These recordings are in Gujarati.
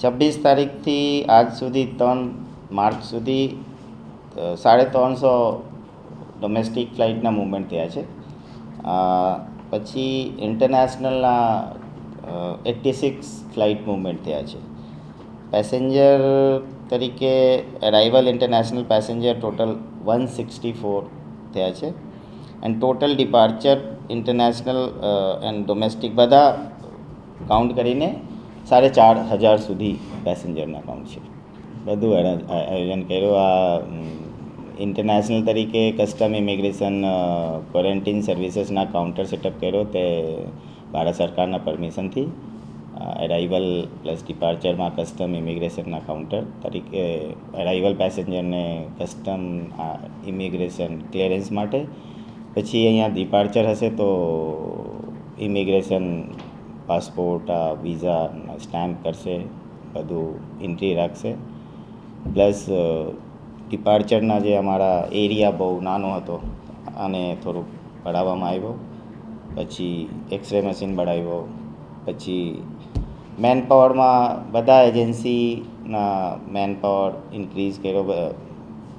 છવ્વીસ તારીખથી આજ સુધી ત્રણ માર્ચ સુધી સાડે ત્રણસો ડોમેસ્ટિક ફ્લાઇટના મૂવમેન્ટ થયા છે. પછી ઇન્ટરનેશનલના એટી સિક્સ ફ્લાઇટ મૂવમેન્ટ થયા છે. પેસેન્જર તરીકે arrival international passenger total one sixty four થયા છે. And total departure international and domestic બધા કાઉન્ટ કરીને સાડે ચાર હજાર સુધી પેસેન્જરના કાઉન્ટ છે. બધું આયોજન કર્યું. આ ઇન્ટરનેશનલ તરીકે કસ્ટમ ઇમિગ્રેશન ક્વોરન્ટીન સર્વિસીસના કાઉન્ટર સેટઅપ કર્યો તે ભારત સરકારના પરમિશનથી એરાઇવલ પ્લસ ડિપાર્ચરમાં કસ્ટમ ઇમિગ્રેશનના કાઉન્ટર તરીકે એરાઇવલ પેસેન્જરને કસ્ટમ ઇમિગ્રેશન ક્લિયરન્સ માટે. પછી અહીંયા ડિપાર્ચર હશે તો ઇમિગ્રેશન પાસપોર્ટ, આ વિઝા સ્ટેમ્પ કરશે, બધું એન્ટ્રી રાખશે. પ્લસ ડિપાર્ચરના જે અમારા એરિયા બહુ નાનો હતો અને થોડુંક બઢાવવામાં આવ્યો. પછી એક્સરે મશીન બઢાવ્યો. પછી મેન પાવરમાં બધા એજન્સીના મેન પાવર ઇન્ક્રીઝ કર્યો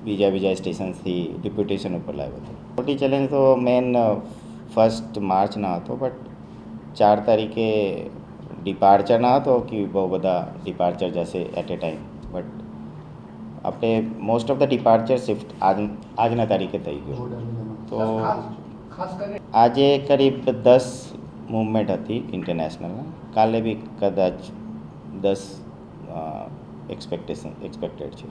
બીજા બીજા સ્ટેશન્સથી ડિપ્યુટેશન ઉપર લાવ્યો હતો. મોટી ચેલેન્જ તો મેન ફર્સ્ટ માર્ચના હતો બટ ચાર તારીખે ડિપાર્ચરના હતો કે બહુ બધા ડિપાર્ચર જશે એટ એ ટાઈમ બટ આપણે most of the departure shift આજ આજના તારીખે થઈ ગયું. તો આજે કરીબ દસ મૂવમેન્ટ હતી ઇન્ટરનેશનલના કાલે બી કદાચ દસ એક્સપેક્ટેશન એક્સપેક્ટેડ છે.